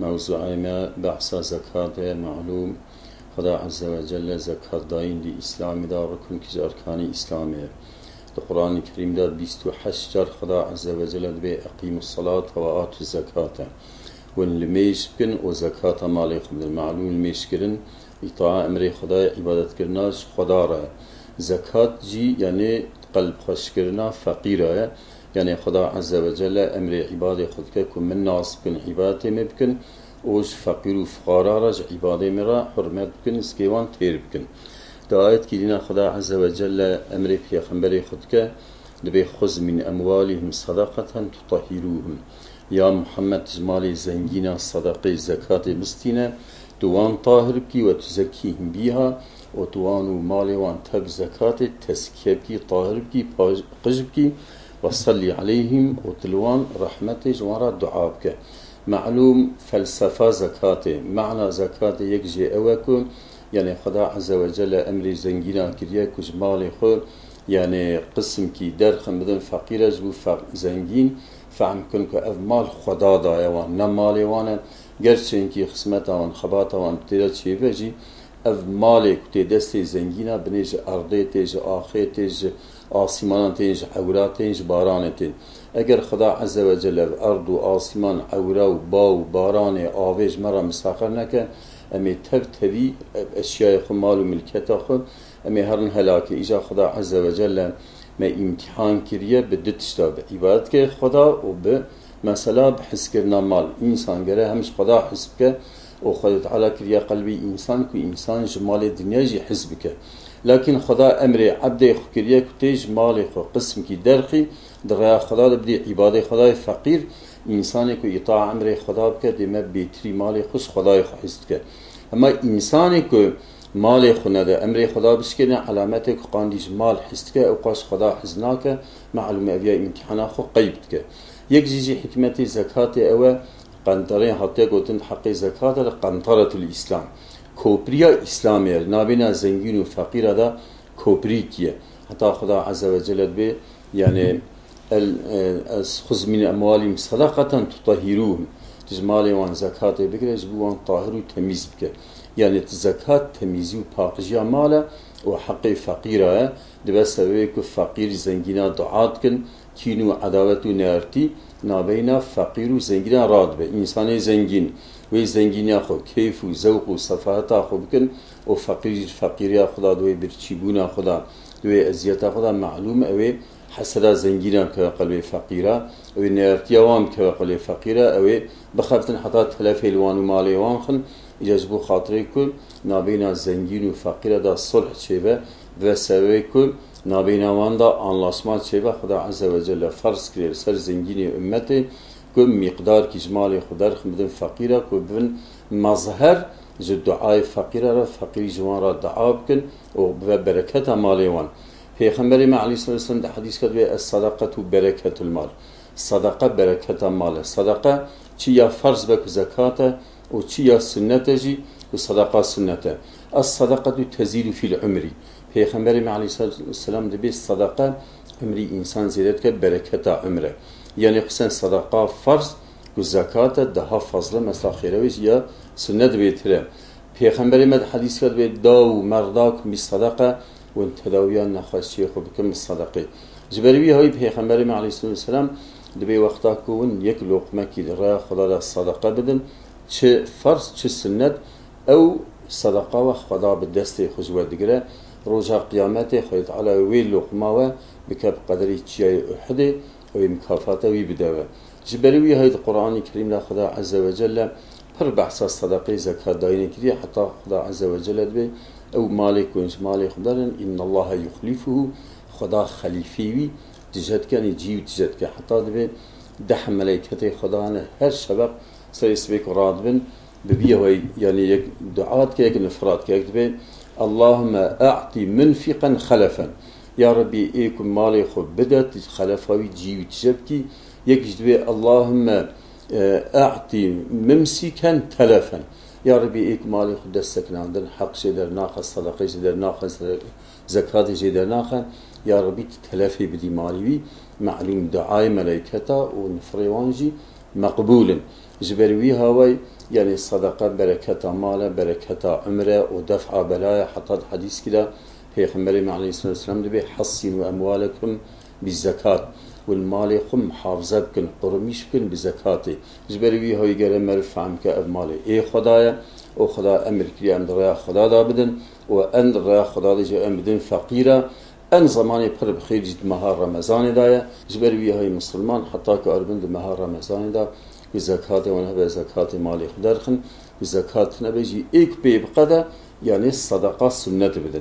موضوع ما بحث زكاة معلوم. خدا عز وجل زكاة داين دي إسلام دا ركن كز أركان إسلامي القرآن الكريم دا بيستو حشجر خدا عز وجل بي أقيم الصلاة وآت الزكاة وان لميش بكن وزكاة مالي خبد المعلوم الميش كرن إطاعة أمري خدا عبادت كرناش خدا را. زكاة جي يعني قلب خوش كرنا فقيرة يعني خدا عز وجل أمر عبادة خود كم من ناس بكن عبادة مبكن أوش فقیر و فقارا را عبادة مرا حرمت تیر بکن دا آیت که دینا خدا عز و جل أمر پیغمبر خود که لبي خذ من أموالهم صدقة تطهروهم. يا محمد جمال زنجينا صدقة زكاة مستينة دوان طاهر بكي وتزكيهم بيها وتوان مالي وان تب زكاة تزكية بكي طاهر بكي قج بكي. وصلي عليهم وتلوان رحمة جوارا دعاء بكي معلوم فلسفة زكاة معنى زكاة يكجي أوكو يعني خدا عز وجل أمري زنجينا كريا كجمالي خو يعني قسم كي درخم بدن فقيرة جبو زنجين فهم كن اف مال خدا دا يوان نمالي وأنا گرچه اینکه خسمت آن خبات آن تیرا چی بجی. اف مالك تي دستي زنجينا بنيج أرضي تيج آخي تيج آسمان تيج عورات تيج باران تيج اگر خدا عز و جل ارض و آسمان عورا و با و باران آویج مرا مسخر نکه امی تب تبی اشیاء خو مال و ملکت خو. امی هرن هلاکه ایجا خدا عز و جل ما امتحان کریه به دتشتا به عبادت که خدا و به مثلا بحس کرنا مال. انسان گره همش خدا حسب که و خدا تعالی کریه قلبی انسان کو انسان جمال دنیا جی حسب که لكن خدا أمر عبد خكريه كتيج مال خو قسم كي درخي در خدا بدي عباده خدا فقير انسان کو اطاع أمر خدا بك دم بيتري مال خوش خدا حست که. اما انسان کو مال خو نه أمر خدا بسکنه علامت قاندیج مال حست أو قاش خدا حزناک معلومه اویا امتحانا خو قيبت که. یک جيجي حكمتي زكاة اوه قنطره حتى قلتن حق کوپریا اسلامی هر نابینا زنگین و فقیر دا کوپری کیه حتی خدا عز و جل بی یعنی از خزمین اموالی مصدقتا تطهیروهم تیز مالی وان زکات بکره از بوان طاهر و تمیز بکره یعنی زکات تمیزی و پاقشی مالا و حق فقیر هر دو سبب که فقیر زنگینا دعات کن کینو عداوت و نارتی نابینا فقیر و زنگینا راد بی انسان زنگین وی زنگینی خو کیف و ذوق و صفات خو بکن و فقیر فقیری خدا دوی برچیبونا خدا دوی ازیت خدا معلوم اوی حسدا زنگینا که قلب فقیره اوی نارتیوام که قلب فقیره اوی بخاطر حتی تلف الوان و مال وان خن اجازبو خاطری کن نابینا زنگین و فقیره دا صلح چیبه و سوی کن نابینا وان دا انلاسمان چیبه خدا عز و جل فرض کرد سر زنگینی امتی که مقدار کجمال خدار خمدن فقیره که بن مظهر جو دعای فقیره را فقیر جوان را دعا بکن و برکت مالی وان. پیغمبر ما علیه الصلاة والسلام در حدیث کرد الصدقة برکت المال. صدقة برکت مال. صدقة چی یا فرض بک زکات و چی یا سنت جی و صدقة سنته الصدقة تزيد في العمر. پیغمبر ما علیه الصلاة والسلام دبی صدقة ömri insan ziyaret bereketa ömre. Yani sen sadaka farz ku zekata daha fazla mesela xereviz ya sünnet bitire. Peygamberi med hadis kad ve dav merdak mis sadaka ve tedaviyan nahasiye xo bikim sadaka. Ziberivi hay Peygamberi med aleyhisselam selam dibe vaqta ku yek lokma ki ra xodala sadaka bidin. Çi farz çi sünnet ew sadaka ve xoda bi destê xuzwe digire. روجا قيامته خيط على ويل لقمه و بكب قدري تشي أحد و مكافاته وي بدوه. جبروي هيد القرآن الكريم لا خدا عز وجل پر بحث صدقه زكاة داين كريه حتى خدا عز وجل بي أو مالك وانش مالك خدارن إن الله يخلفه خدا خليفيوي تجد كان يجيو تجد كان حتى دبي دح ملائكته خدا هر شبق سيسبك راد بن ببيه يعني يك دعات كيك نفرات كيك دبي اللهم أعطي منفقا خلفا. يا ربي إيكم مالي خو بدت خلفاوي جيو تجبكي. يكجدبي اللهم أعطي ممسكا تلفا. يا ربي إيك مالي خو دستك ناندن حق شدر ناخذ صدقة شدر ناخذ زكاة شدر ناخذ. يا ربي تلفي بدي مالي معلوم دعاء ملائكتا ونفريوانجي مقبول جبروي هاوي يعني صدقة بركة مال بركة عمره ودفع بلايا حتى حديث كده. پیغمبر عليه الصلاة والسلام دبي حصنوا أموالكم بالزكاة والمال خم محافظة بكن قرميش بكن بزكاتي جبروي هاي جرى مرف فهم كأمالي إيه خدايا أو خدا أمر کری ام در خدا دا بدن و ان در خدا دا ام بدن فقیره. ان زمانی پر بخیر جد مهار رمضان دایا جبر وی های مسلمان حتی که اربند مهار رمضان دا و زکات و نه زکات مالی خدا رخن و زکات نبیجی ایک بی بقدا یعنی صدقه سنت بدن.